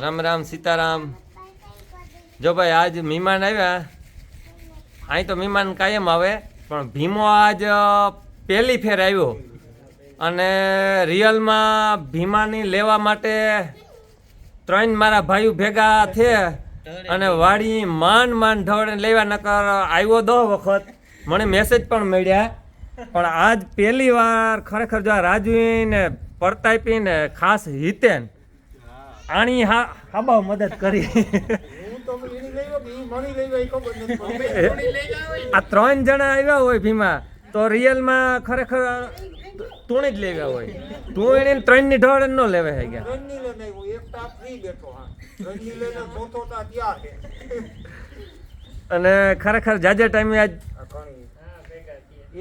રામ રામ સીતારામ. જો ભાઈ આજ મહેમાન આવ્યા, અહીં તો મહેમાન કાયમ આવે, પણ ભીમો આજ પહેલી ફેર આવ્યો. અને રિયલમાં ભીમાની લેવા માટે ત્રણ મારા ભાઈઓ ભેગા થયા અને વાડી માન માન ઢવડે લેવા, નકર આવ્યો દો વખત. મને મેસેજ પણ મળ્યા. પણ આજ પહેલી વાર ખરેખર જો રાજવીને પરતાપીને ખાસ હિતેન આણી હા હા મદદ કરી. આ ત્રણ જણા આવ્યા હોય ભીમા તો રિયલમાં ખરેખર તું જ લેવા હોય. તું એને ત્રણની ઢોળ ન લેવા હે ગયા. અને ખરેખર જાજે ટાઈમે આજ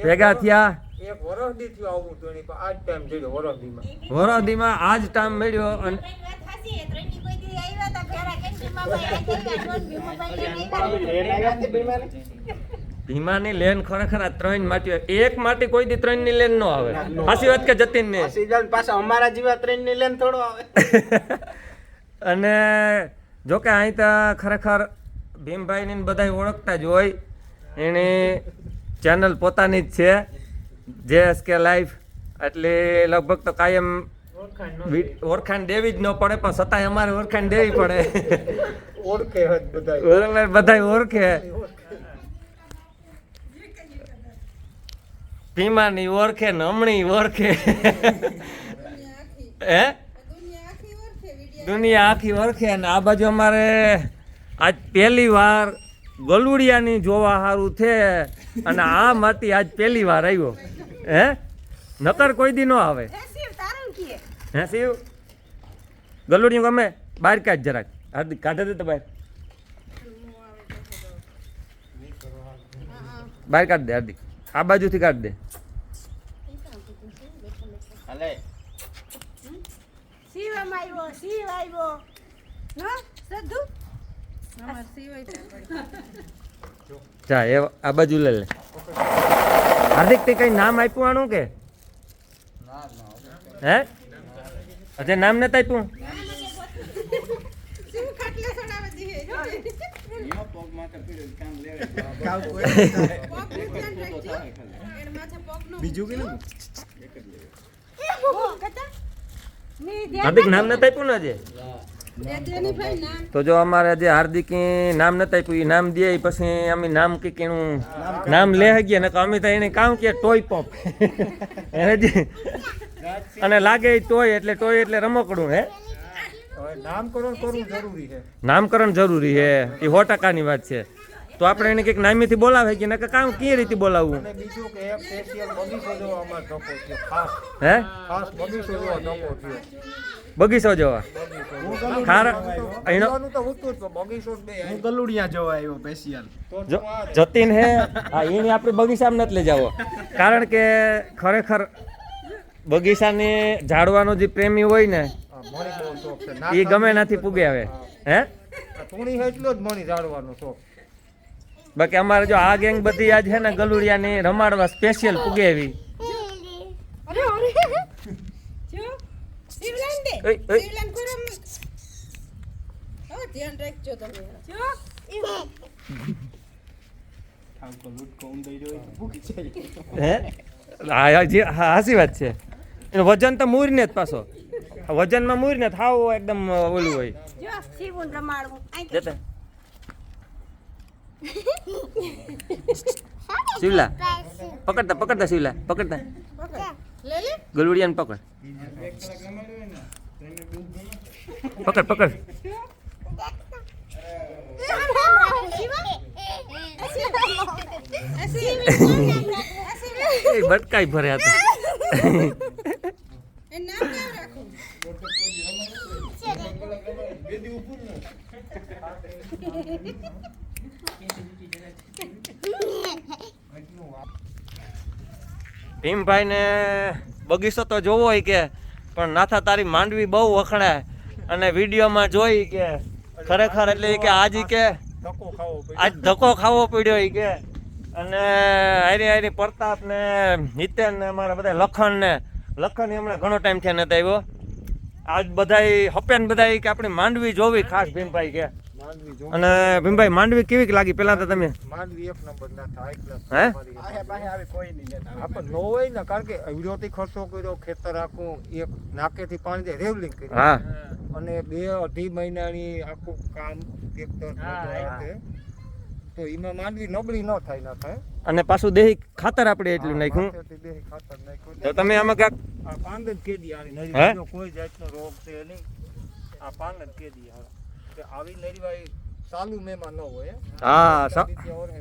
ભેગા થયા. એક વરસ થયો આવું તો એની પણ આજ ટાઈમ જોયો વરસ દીમાં વરોદીમાં આજ ટાઈમ મળ્યો અને ભીમાની લેન ખરેખર આ ત્રણ માટી એક માટી કોઈ દી ત્રણની લેન ન આવે? સાચી વાત કે જતીન ને સીઝન પાછા અમારા જેવા ત્રણની લેન થોડો આવે. અને જોકે અહીં તો ખરેખર ભીમભાઈની ને બધાય ઓળખતા જ હોય. એની ચેનલ પોતાની જ છે. જે કે લાઈફ એટલે લગભગ તો કાયમ ઓળખાણ દેવી. જ ન પડે પણ છતાંય અમારે ઓળખાણ દેવી પડે. ઓળખે બરાબર બધાય ઓળખે. ભીમાની ઓળખે નમણી ઓળખે. હે? દુનિયા આખી ઓળખે અને આ બાજુ અમારે આજ પહેલી વાર ગલુડિયાની જોવા સારું છે. અને આ માટી આજ પહેલી વાર આવ્યો. હે? નતર કોઈ દી ન આવે. હે શિવ ગલુડિયું ગમે? બહાર કાઢ જરાક. હાર્દિક કાઢે દે તો બહાર. બહાર કાઢ દે હાર્દિક. આ બાજુથી કાઢ દે. હાલે. શિવમ આવ્યો શિવ આવ્યો જા એ આ બાજુ લે લે. હાર્દિક તે કઈ નામ આપ્યું આનું કે? હે? અજે નામ નથી આપ્યું? બીજું કે હાર્દિક નામ નથી આપ્યું ને અજે તો જો અમારે જે હાર્દિક નામ નતા આપ્યું એ નામ દે પછી અમે નામ કે એનું નામ લે ગયા ને અમે તો એને કામ કે ટોય પોપ એને જે અને લાગે ટોય એટલે ટોય એટલે રમકડું હે? નામકરણ કરવું જરૂરી છે. નામકરણ જરૂરી છે એ સો ટકાની વાત છે. તો આપણે એને કંઈક નામીથી બોલાવે કે નકર કામ કઈ રીતે બોલાવવું? બીજું કે સ્પેશિયલ બગીચો જોવા અમારે ધક્કો થયો ખાસ. હે? ખાસ બગીચો થયો. બગીચો જોવા. જતીન હે એની આપણે બગીચામાં નથી લઈ જાવો. કારણ કે ખરેખર બગીચાની ઝાડવાનો જે પ્રેમી હોય ને એ ગમે નથી પૂગે આવે. હે. એટલો જ મણી ઝાડવાનો શોખ. બાકી અમારે જો આ ગેંગ બધી આજ છે ને ગલુડિયાની રમાડવા સ્પેશિયલ પૂગે એવી. ધ્યાન રાખજો તમે જો હાસી વાત છે. એનું વજન તો મૂરીને જ પાછો. વજનમાં મૂરીને જ હાવ એકદમ ઓલું હોય. શિવલા પકડતા પકડતા શિવલા પકડતા. લે લે. ગલુડિયાને પકડ. પકડ પકડ. બટકાઈ ભર્યા ભીમભાઈ ભીમભાઈને બગીચો તો જોવો હોય કે પણ નાથા તારી માંડવી બહુ વખણાય. અને વિડીયોમાં જોઈ કે ખરેખર એટલે કે આજ કે આજ ધક્કો ખાવો પડ્યો એ કે. અને હારી હારી પ્રતાપ ને હિતેન ને અમારા બધા લખણ ને લખન હમણાં ઘણો ટાઈમ થયા નથી આવ્યો આજ બધાય હપેન બધાય કે આપણી માંડવી જોવી ખાસ ભીમભાઈ કે. અને ભીમભાઈ માંડવી કેવી લાગી? પેલા તો તમે માંડવી એક નંબર ના થાય હે? આહે બાહે આવે કોઈ નહીં લેતા હા, નો હોય ને કારણ કે અવરોથી ખર્ચો કર્યો ખેતર આખું એક નાકેથી પાણી દે રેવલિંગ કરી. હા. અને બે અઢી મહિનાની આખું કામ ટ્રેક્ટર તો એમાં માંડવી નબળી ન થાય ના થાય. અને પાછું દેહી ખાતર આપણે એટલું નાખ્યું. દેહી ખાતર નાખ્યું. તો તમે આમાં ક્યાંક આ પાંદ જ કેદી આની નરી હે? બીજો કોઈ જાતનો રોગ છે નહીં આ પાંદ જ કેદી આવે. કે આવી નરીવાઈ ચાલુ મેમાં ન હોય હા?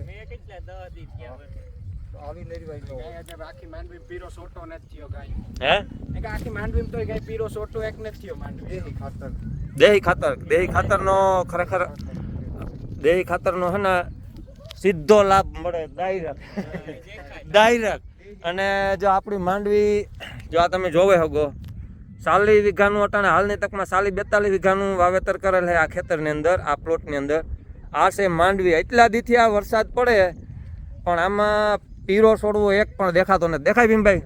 મે આવી નરીવાઈ ન હોય. કાંઈ આખી માંડવી પીરો સોટો નથી થયો કાંઈ હે? કે આખી માંડવી તો કઈ પીરો સોટો એક નથી થયો માંડવી દેહી ખાતર. દેહી ખાતર. દેહી ખાતરનો ખરેખર દેહી ખાતરનો હે ને સીધો લાભ મળે ડાયરેક્ટ. ડાયરેક્ટ. અને જો આપણી માંડવી જો આ તમે જોવે હગો સાલી વીઘાનું અટાણે હાલની તકમાં સાલી બેતાલીસ વીઘાનું વાવેતર કરેલ છે આ ખેતરની અંદર આ પ્લોટની અંદર. આ છે માંડવી. એટલા દીથી આ વરસાદ પડે પણ આમાં પીરો છોડવો એક પણ દેખાતો નથી. દેખાય ભીમભાઈ.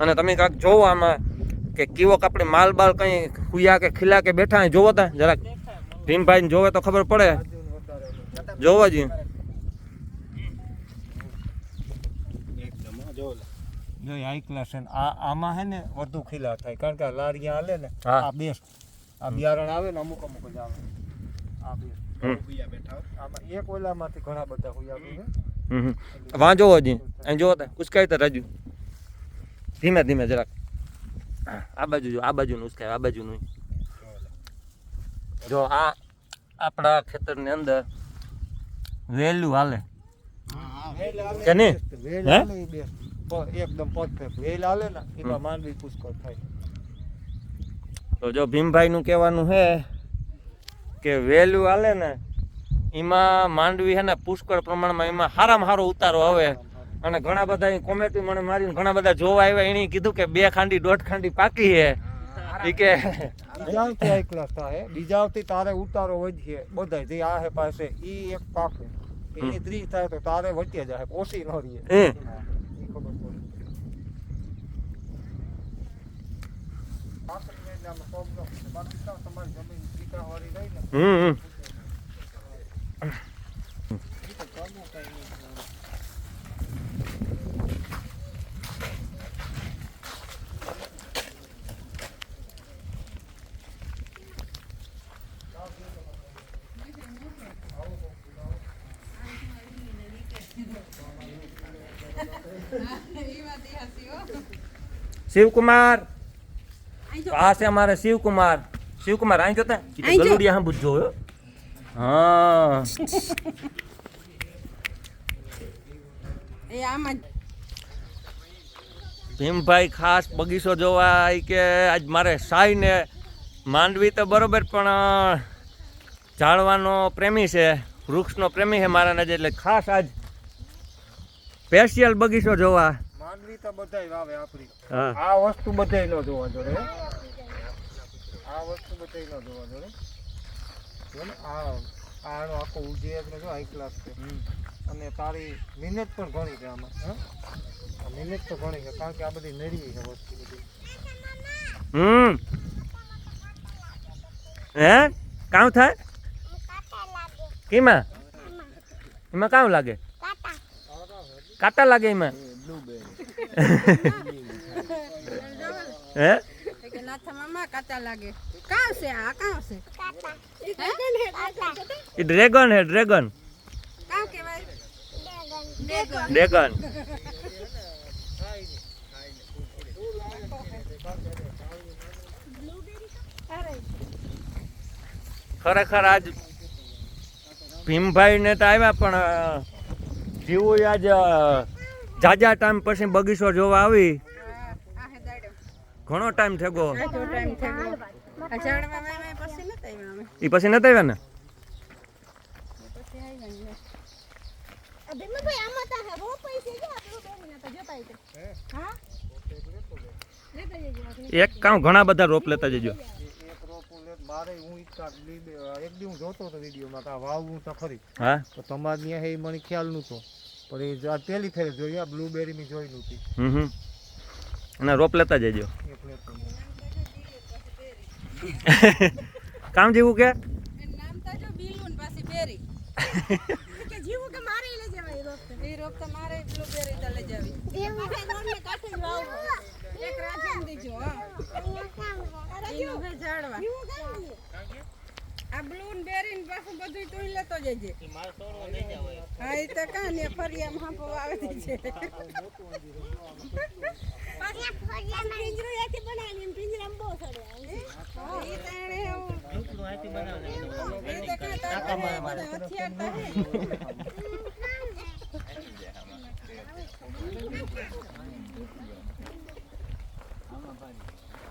અને તમે કાંક જોવો આમાં કે કેવોક આપણે માલ બાલ કઈ ખુયા કે ખીલા કે બેઠા જોવો તા જરાક. ભીમભાઈ જોવે તો ખબર પડે. જોવો જ એકદમ હો, જો લે. જો હાઈ ક્લાસ છે આ આમાં હે ને વધુ ખીલા થાય કારણ કે આ લારીયા હાલે ને. આ બેસ્ટ આ બિયારણ આવે ને અમુક અમુક જ આવે. આ બેસ્ટ બેઠા આમાં એક ઓલામાંથી ઘણા બધા હુયા છે. હમ હમ. વાં જોવો અહીં જોવો તા ઉસકાય તો રાજુ. ધીમે ધીમે જરાક. આ બાજુ જો આ બાજુનું ઉસકાય આ બાજુનું. જો આ આપણા ખેતરની અંદર વેલ હાલે. કે નહીં? હે? એકદમ પરફેક્ટ વેલ આવે ને એમાં માંડવી પુષ્કળ થાય. તો જો ભીમભાઈનું કહેવાનું છે કે વેલું હાલે ને એમાં માંડવી છે ને પુષ્કળ પ્રમાણમાં એમાં સારામાં સારો ઉતારો આવે. અને ઘણા બધા કોમેન્ટી મને મારીને ઘણા બધા જોવા આવ્યા એને કીધું કે બે ખાંડી દોઢ ખાંડી પાકી છે એ કે થાય બીજાવથી તારે ઉતારો વધીએ. બધા જે આ હે પાસે એ એક પાકે. એની ત્રીસ થાય તો તારે વચ્ચે જાય ઓછી ન રહીએ હે ઈ ખબર પડે. પાકડી લઈને આમાં પગ ન ફૂટે. બાકી તો તમારી જમીન ટીકાવાળી રહી ને હમ હમ. ઈ તો કરવું કાંઈ નહીં. શિવકુમાર અહીં જોતા. ગલુડિયા હા બુજો હા. એ આમાં ભીમભાઈ ખાસ બગીચો જોવા કે આજ મારે સાઈ ને માંડવી તો બરોબર પણ જાણવાનો પ્રેમી છે વૃક્ષનો પ્રેમી છે મારા નજર એટલે ખાસ આજ સ્પેશિયલ બગીચો જોવા. માંડવી તો બધાય વાવે આપણી આ વસ્તુ બધાય ન જોવા જોડે આ વસ્તુ બતાવી ન જોવા જોડે જો ને આ આનો આખો ઉજે ને જો હાઈ ક્લાસ છે. અને તારી મહેનત પણ ઘણી છે આમાં હા? મહેનત તો ઘણી છે કારણ કે આ બધી નરી છે વસ્તુ બધી. હમ. હે? કામ થાય? કેમાં? એમાં કામ લાગે? કાટા લાગે એમાં? હે? નાથા કાચા લાગે. કાં છે આ? કાં છે? એ ડ્રેગન હે ડ્રેગન ડ્રેગન હે ડ્રેગન. કાં કહેવાય? ડ્રેગન. ડ્રેગન. ખરેખર આજ ભીમભાઈ ને તો આવ્યા પણ જીવું આજ જાજા ટાઈમ પછી બગીચો જોવા આવી. ઘણો ટાઈમ થઈ ગયો. વાવ્યા પછી નતા આવ્યા એ ને પછી આવ્યા ને? ભીમભાઈ આમાં તો હે રોપાઈ છે જો આપણું બેરીને તો જતા હોય હા? લેતા જજો આપણે. એક કામ ઘણા બધા રોપ લેતા જજો. એક રોપો લે મારે હું ઈચ્છા એક દી હું જોતો હતો વિડીયોમાં કે આ વાવવું તો ખરી. હા? તો તમારે ત્યાં એ મને ખ્યાલ નહોતો. પણ એ જો આ પહેલી ફેરે જોઈ આ બ્લુબેરી મેં જોઈ નહોતી. હમ. અને રોપ લેતા જજો. કામ જેવું કે? નામ તો જો બીલુન પાછી બેરી જીવું કે મારે લઈ જવાય એ રોપ તો મારે બ્લુબેરી તો લઈ જાવી? કાંઠે રોડને કાંઠે જ વાવવું. એક રાજન દીજો હા આ બ્લૂન ને બેરી ને પાછું બધું તું લેતો જજે. હા એ તો કાં ને ફરી એમ હાંપો આવે છે આ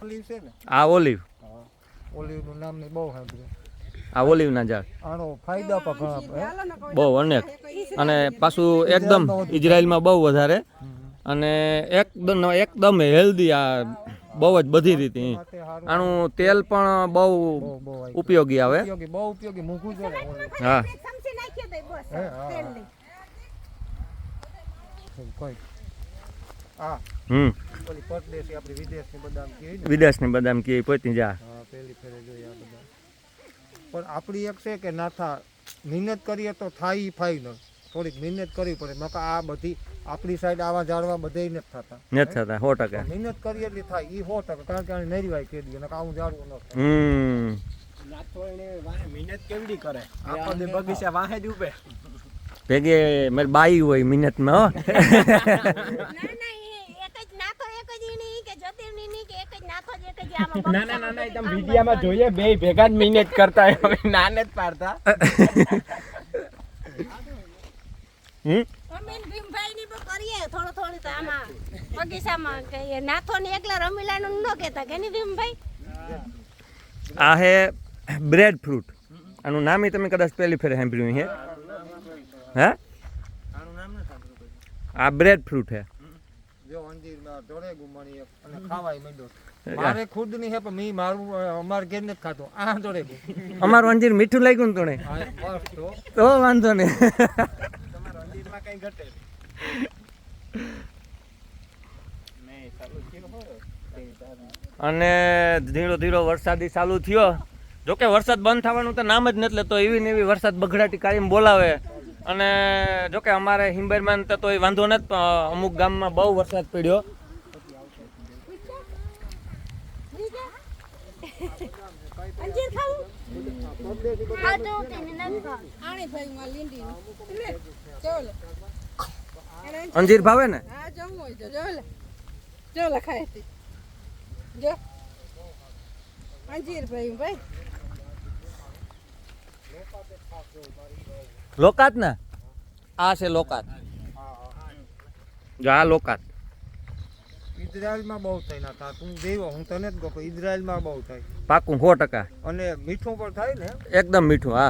ઓલિવ છે ને? આ ઓલિવ. હા. ઓલિવનું નામ ને બહુ સાંભળ્યું. આ ઓલિવના ઝાડ. આનો ફાયદા પણ ઘણા બહુ અનેક. અને પાછું એકદમ ઇઝરાયલમાં બહુ વધારે. અને એકદમ એકદમ હેલ્ધી આ બહુ જ બધી રીતે. આનું તેલ પણ બહુ. ઉપયોગી આવે. બહુ ઉપયોગી. હા. પરદેશી આપણી વિદેશની બદામ કહે ને? કે પોતી જા. પેલી ફેરે જોઈએ. પણ આપણી એક છે કે નાથા મહેનત કરીએ તો થાય એ ફાઇનલ થોડીક મહેનત કરવી પડે. નકર આ બધી આપણી સાઈડ આવા ઝાડવા બધે નથી થતા. નથી થતા સો ટકા. મહેનત કરીએ એટલે થાય. એ સો ટકા. કારણ કે આને નરીવાય કહી દઈએ નકર આવું ઝાડવું ન થાય. મહેનત કેવડી કરે? દી બગીચા વાહે જ ઉભે. ભેગે મારી બાઈ હોય મિનિટમાં હો ના ના એ એક જ નાથો એક જ ઈની કે જ્યોતિર્ની ની કે એક જ નાથો જ એક જ આમાં ના ના ના ના તમે વિડીયામાં જોઈએ બે ભેગા જ મહેનત કરતા હવે નાને જ પાડતા. હમ? અમે ભીમભાઈ ની કરીએ થોડું થોડું તો આમાં બગીચામાં કે નાથો ને એકલા રમીલાનું ન કહેતા કે નહીં ભીમભાઈ? આ હે બ્રેડ ફ્રૂટ આનું નામ એ તમે કદાચ પહેલી ફેર સાંભળ્યું હે. હે? આ બ્રેડ ફ્રૂટ હે. જો અંજીરમાં જોડે ગુમાણી અને ખાવાય માંડ્યો મારે ખુદની હે પણ મી મારું અમાર ઘેર નથી ખાતો. આ જોડે ગુ અમારું અંજીર મીઠું લાગ્યું ને તોને તો. વાંધો ને. તમારા અંજીરમાં કઈ ઘટે અને ધીરો ધીરો વરસાદી ચાલુ થયો. જોકે વરસાદ બંધ થવાનું તો નામ જ નથી લેતો એવી ને એવી વરસાદ બગડાટી કાયમ બોલાવે. અને જોકે અમારે હિંબેરમાં તો તોય વાંધો નથી પણ અમુક ગામમાં બહુ વરસાદ પડ્યો અંજીર ખાવું હા તો તેને નથી ખાવું આણી ભાઈ માં લીંડી લે જો લે એને અંજીર ભાવે ને? હા જમવું હોય તો જો લે જો લે ખાય તી જો અંજીર ભાઈ ભાઈ લોકાત ને? આ છે લોકાત. જો આ લોકાત. ઇઝરાયલમાં બહુ થાય ના તા તું દેવો હું તને જ કહું ઇઝરાયલમાં બહુ થાય. પાકું સો ટકા. અને મીઠું પણ થાય ને? એકદમ મીઠું હા.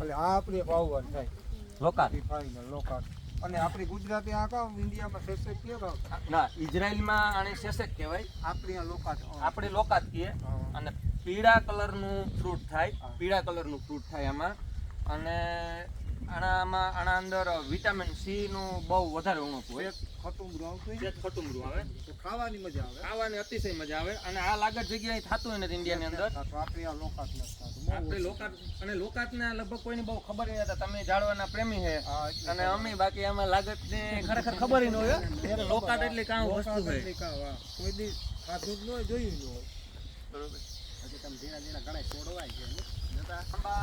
એટલે આ આપણી ભાવવાન થાય. લોકાત ફાઈનલ લોકાત અને આપણી ગુજરાતી આ કામ ઇન્ડિયામાં સેસેટ કે કામ? ના ઇઝરાયલમાં આને શેષક કહેવાય. આપણી આ લોકાત આપણે લોકાત કહીએ. અને પીળા કલરનું ફ્રૂટ થાય. પીળા કલરનું ફ્રૂટ થાય આમાં. અને આનામાં આના અંદર વિટામિન સી નું બહુ વધારે ઉણપ હોય. ખટુંબરું આવતું સેજ ખટુંબરું આવે. તો ખાવાની મજા આવે. ખાવાની અતિશય મજા આવે. અને આ લાગત જગ્યાએ થતું હોય નથી ઇન્ડિયાની અંદર. આપણે આ લોકાત આપણે લોકાત અને લોકાતને લગભગ કોઈને બહુ ખબર નહીં હતા તમે જાળવાના પ્રેમી છે અને અમે બાકી આમાં લાગત ને ખરેખર ખબર ન હોય લોકાત એટલે કાં વસ્તુ છે એટલી. કોઈ દી ખાધું ન હોય જોયું જ ન હોય. આંબા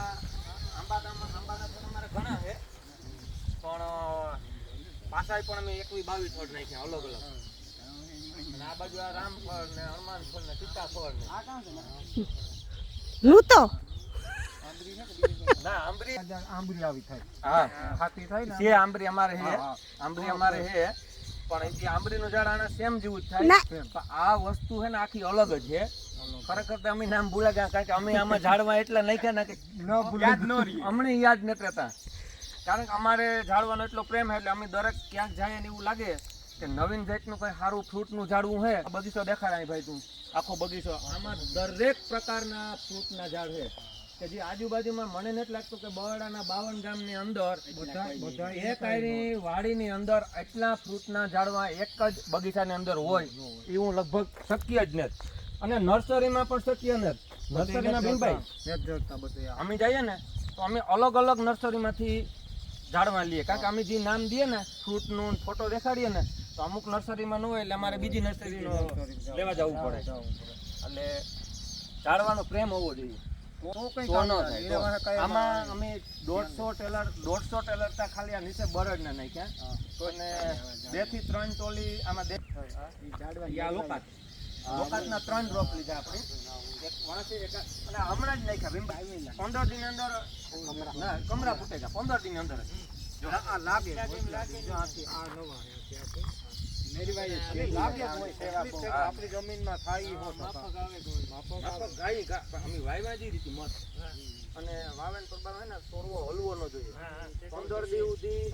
આંબાદામાં અંબાદામાં પણ અમારે ઘણા છે પણ પાછાય પણ અમે એકવી બાવીસ ફળ નાખ્યા અલગ અલગ. અને આ બાજુ આ રામફળ ને હનુમાન ફળ ને સીતાફળ ને. હું તો ના આંબરી. આંબરી આવી થાય. હા. ખાતી થાય ને છે આંબરી. અમારે છે હા, હા. આંબરી અમારે હે પણ એ આંબરીનું ઝાડ આના સેમ જેવું જ થાય. આ વસ્તુ છે ને આખી અલગ જ છે ખરેખર તો અમે નામ ભૂલા ગયા કારણ કે અમે આમાં ઝાડવા એટલા નાખ્યા ને કે ન ભૂલી અમને યાદ નથી રહેતા કારણ કે અમારે ઝાડવાનો એટલો પ્રેમ છે એટલે અમે દરેક ક્યાંક જાય ને એવું લાગે કે નવીન જાતનું કઈ સારું ફ્રૂટનું ઝાડવું છે. બગીચો દેખાડાય ભાઈ તું. આખો બગીચો. આમાં દરેક પ્રકારના ફ્રૂટના ઝાડ છે. કે જે આજુબાજુમાં મને નથી લાગતું કે બરડાના બાવન ગામની અંદર બધા બધા એક આયરી વાડીની અંદર એટલા ફ્રૂટના ઝાડવા એક જ બગીચાની અંદર હોય એવું લગભગ શક્ય જ નથી. અને નર્સરીમાં પણ શક્ય નથી. નર્સરીમાં બધા અમે જઈએ ને તો અમે અલગ અલગ નર્સરીમાંથી ઝાડવા લઈએ. કારણ કે અમે જે નામ દઈએ ને ફ્રૂટનું ફોટો દેખાડીએ ને તો અમુક નર્સરીમાં ન હોય એટલે અમારે બીજી નર્સરી લેવા જવું પડે. એટલે ઝાડવાનો પ્રેમ હોવો જોઈએ. આમાં અમે દોઢસો ટેલર દોઢસો ટેલર ખાલી આ નીચે બરડ ને નાખ્યા. તો બેથી ત્રણ ટોલી આમાં લોકાત ત્રણ ડ્રોપ લીધા આપણે હમણાં જ નાખ્યા ભીમભાઈ પંદર દિન અંદર કમરા ફૂટે ગયા પંદર દિન અંદર આ લાગે જો આ નવા લાગે. આપણી જમીનમાં થાય અમે વાવ્યા રીતે મસ્ત અને વાવેન પર હોય ને સોરવો હલવો ન જોઈએ પંદર દી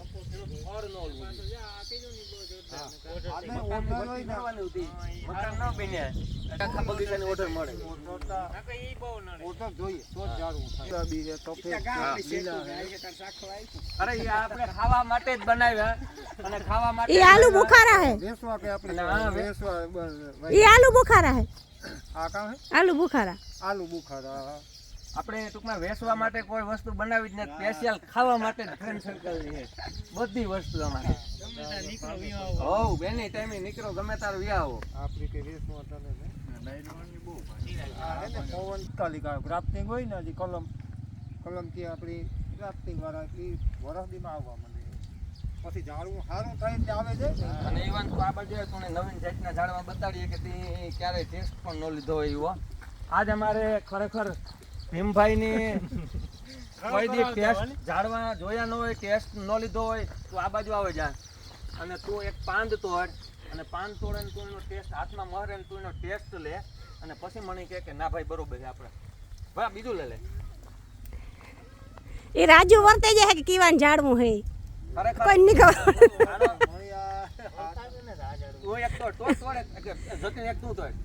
ખાવા માટે જ બનાવ્યા. ખાવા માટે આલુ બુખારા હે. વેસવા આપણે આલુ બુખારા હે. આ કામ આલુ બુખારા. આલુ બુખારા આપણે ટૂંકમાં વેસવા માટે કોઈ વસ્તુ બનાવી જ નથી. સ્પેશિયલ ખાવા માટે ટ્રેન સર્કલ બધી વસ્તુ અમારે. બેની ટાઈમે નીકળો ગમે તાર વ્યાવો આપણી કે વેચવા તને ને. આ હે ને પવન તાલિકા ગ્રાફ્ટિંગ હોય ને હજી કલમ કલમથી આપણી ગ્રાફ્ટિંગ વાળા ઈ વરસદીમાં આવવા માંડે પછી ઝાડવું સારું થાય એટલે આવે છે અને ઇવન તો આ બાજુ તમને નવીન જાતના ઝાડવા બતાડીએ કે તે ક્યારેય ટેસ્ટ પણ ન લીધો હોય એવો આજ અમારે ખરેખર ભીમભાઈની કોઈ દી ટેસ્ટ ઝાડવા જોયા ન હોય ટેસ્ટ ન લીધો હોય તો આ બાજુ આવે જા. અને તું એક પાંદ તોડ અને પાંદ તોડે ને તું એનો ટેસ્ટ હાથમાં મરે ને તું એનો ટેસ્ટ લે અને પછી મને કહે કે ના ભાઈ બરોબર છે આપણે. ભા બીજું લે લે. એ રાજુ વર્તે જે કે કીવાન જાડવું હે? કોઈ ની ખબર. તું એક તોડ તોડ તોડ જતીન એક તું તોડ.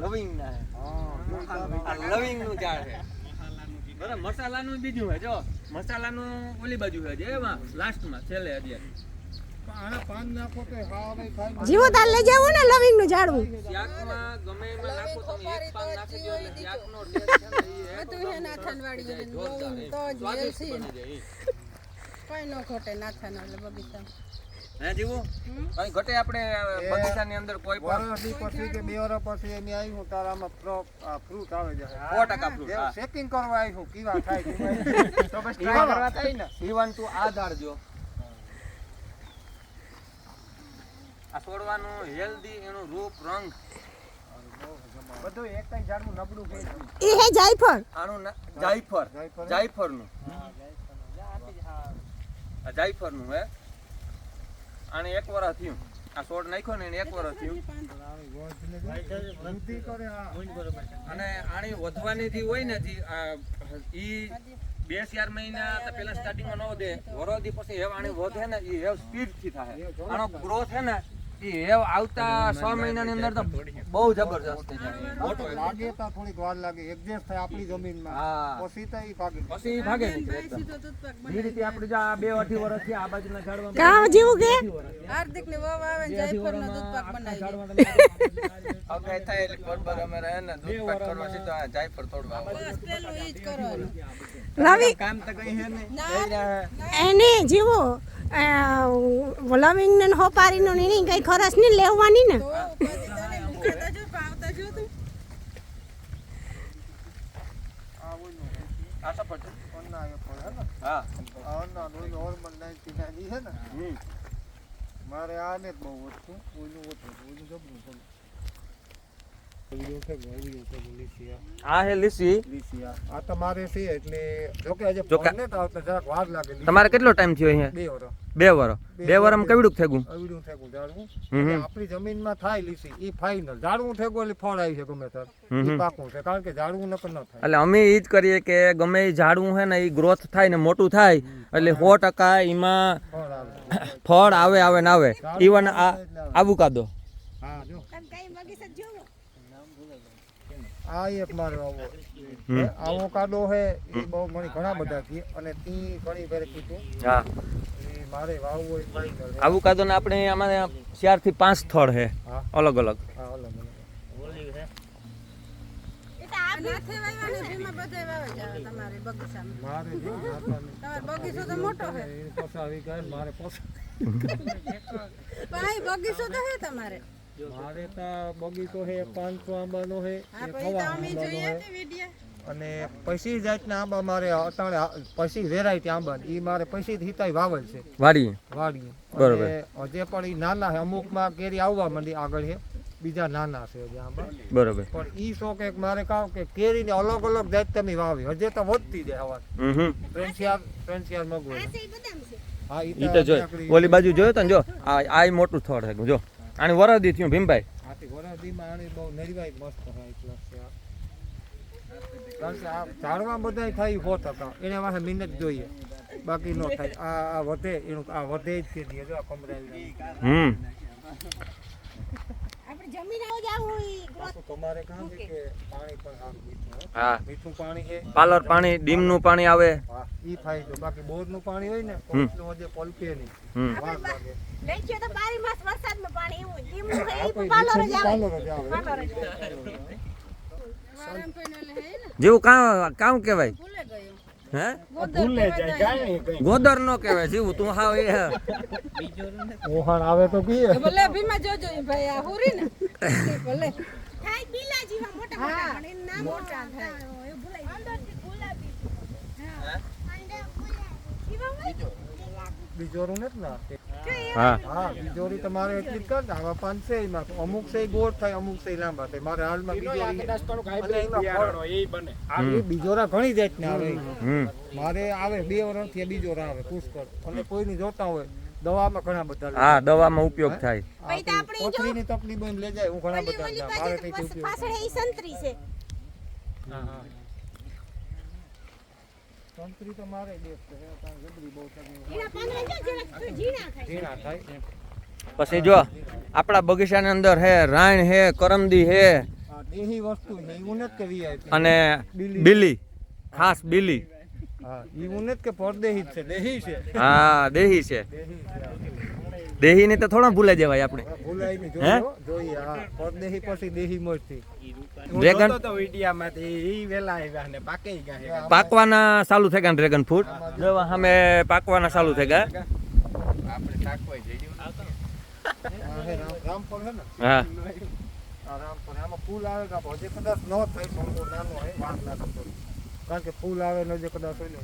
લવિંગ ના મસાલાનું બીજું જો. મસાલાનું ઓલી બાજુ હોય છે એમાં લાસ્ટમાં છેલ્લે હજી જીવો તાલ લઈ જાવ ને લવિંગનું ઝાડવું કઈ ન ખોટે નાથાનો બગીચા હે જીવો આ ધારજો હેલ્ધી એનું રૂપ રંગ. બધું એક કઈ ઝાડનું નબળું કે એ હે જાયફળ? જાયફળ. જાયફળનું? જાયફળનું હે? આને એક વર્ષ થયું. આ સોડ નાખ્યો ને એને એક વર્ષ થયું. અને આની વધવાની થી હોય ને ઈ બે ચાર મહિના તો પેલા સ્ટાર્ટિંગમાં ન વધે. વરોધી પછી હેવ આની વધે ને એ હેવ સ્પીડથી થાય. આનો ગ્રોથ હે ને આવતા છ મહિનાની અંદર તો બહુ જબરજસ્ત. લાગે તો થોડીક વાર લાગે. એડજસ્ટ થાય આપણી જમીનમાં. પછી તો ભાગે. પછી ભાગે. નીકળે એકદમ સીધો દૂધપાક જે રીતે આપણે જો આ બે અઢી વર્ષથી આ બાજુના ઝાડવા ગામ જેવું કે? હાર્દિક ને વહુ આવે ને જાયફળનો દૂધપાક બનાવી દે. થાય એટલે બરોબર અમે રહે ને દૂધ પાક કરવા સીધો આ જાયફળ તોડવા બસ પેલું ઈ જ કરવાનું. રવિ કામ તો કઈ હે નહીં. એને જીવો લવિંગ ને હોપારી નું ની કઈ ખરસ નહીં લેવાની ને. તો પછી તને મુકાતા જો પાવતા જો તું આ ઓલું આ સફરજન અન્ના એ ફળ હે ને? હા આ અન્ના ઓલું હોર્મોન 99 ને હમ. મારે આને જ બહુ ઓછું ઓલું ઓછું ઓલું જબરું પડે તમારે કેટલો ટાઈમ થયો અહીંયા? બે વરો બે વરમાં કેવડું થેગું? આપણી જમીન જમીનમાં થાય લીસી. ઈ ફાઈનલ ઝાડવું થેગું એટલે ફળ આવી છે ગમે તાર. ઈ પાકું છે. કારણ કે ઝાડવું નકર ન થાય. એટલે અમે એ જ કરીએ કે ગમે એ ઝાડવું છે ને એ ગ્રોથ થાય ને મોટું થાય એટલે સો ટકા એમાં ફળ આવે. આવે ને આવે. ઇવન આ આવું. કાદો હા જો તમે કઈ બગીચા જોવો આ એક મારો આવો. આવો કાદો હે એ બહુ ઘણી ઘણા બધા છે. અને તી ઘણી ફેર કીધું હા. એ મારે વાવવું હોય આવો આવું કાદો ને આપણે આમાં ચારથી પાંચ સ્થળ છે હા. અલગ અલગ. હા અલગ અલગ. બગીચો તો હે તમારે. મારે તો બગીચો છે પાંચસો આંબાનો છે આંબાનો છે. અને પછી જાતના આંબા મારે અટાણે પછી વેરાયટી આંબા એ મારે પછી હિતાય વાવલ છે. વાડી વાડી બરોબર. હજે પણ ઈ નાના છે અમુકમાં કેરી આવવા માંડી આગળ છે બીજા નાના છે હજી આંબા. બરોબર. પણ ઈ શોખ એક મારે કહો કે કેરીને અલગ અલગ જાત તમે વાવી. હજે તો વધતી જાય હવા. હમ ફ્રેન્સિયાર મગવો આ છે ઈ બદામ છે. હા ઈ તો જોઈ ઓલી બાજુ જોયો તો ને જો આ આ મોટું સ્થળ છે જો. આની વરાદી થયું ભીમભાઈ? આથી વરદીમાં આની બહુ નરીવાઈ મસ્ત થાય આ. ઝાડવા બધાય થાય ટકા એને વાહે મહેનત જોઈએ. બાકી ન થાય. આ આ વધે એનું આ વધે જ કે. જો આ કમરાવી હમ. કે પાણી પણ સારું મીઠું હો. હા. મીઠું પાણી પાલર પાણી ડીમનું પાણી આવે. ઈ ફાયદો બાકી બોરનું પાણી હોય ને પલકે નહીં. લાગે. લઈ તો બારી માસ પાણી એવું પાલર જ આવે. પાલર જ આવે. પાલર ને? જેવું કામ કામ કહેવાય. ભૂલે ગયો. હે? ભૂલે જાય કાંઈ. નહીં ગોદર નો કહેવાય જેવું તું હાવ એ. હે. આવે તો પીએ. ભલે ભીમાં જોજો ભાઈ આ હુરી ને. ભલે. થાય બીલા જેવા મોટા મોટા પણ એનું મોટા થાય. એ ભૂલાઈ અંદરથી ગુલાબી. હા. અંદર ગુલાબી. એવા હોય? બીજોરું નથી ને. હા. હા બીજોરી તમારે એટલી જ કર આવા પાંચ છે એમાં. અમુક છે ગોળ થાય અમુક છે લાંબા થાય. મારે હાલમાં બીજોરી એ બને. બીજોરા ઘણી જાતના આવે. મારે આવે બે વર્ષથી બીજોરા આવે પુષ્કળ. અને કોઈની જોતા હોય દવામાં ઘણા બધા હા દવામાં ઉપયોગ થાય. કોથળીની તકલીફ ને લઈ જાય હું ઘણા બધા મારે કઈ ઉપયોગ પાછળ ઈ સંતરી છે. હા હા. સંતરી તો મારે છે. કારણ બહુ થાય. ઝીણા થાય પછી જો આપણા બગીચાની અંદર હે રાણ હે કરમદી હે. દેહી વસ્તુ છે એવું નથી કે VIP. અને બિલી. ખાસ બિલી. હા એવું નથી કે પરદેહી છે દેહી છે. હા દેહી છે. દેહી ને તો થોડા ભૂલે જવાય આપણે. હા, નહીં હે? જોઈએ હા પરદેહી પછી દેહી મળતી હું Dragon- જોતો તો વિડીયામાંથી વેલા આવ્યા ને પાકે ગયા પાકવાના ચાલુ થઈ ગયા ડ્રેગન ફ્રૂટ જો સામે પાકવાના ચાલુ થઈ ગયા. આપણે પાકવા જઈએ આ હે કારણ કે ફૂલ આવે ન જે કદાચ આવે ને?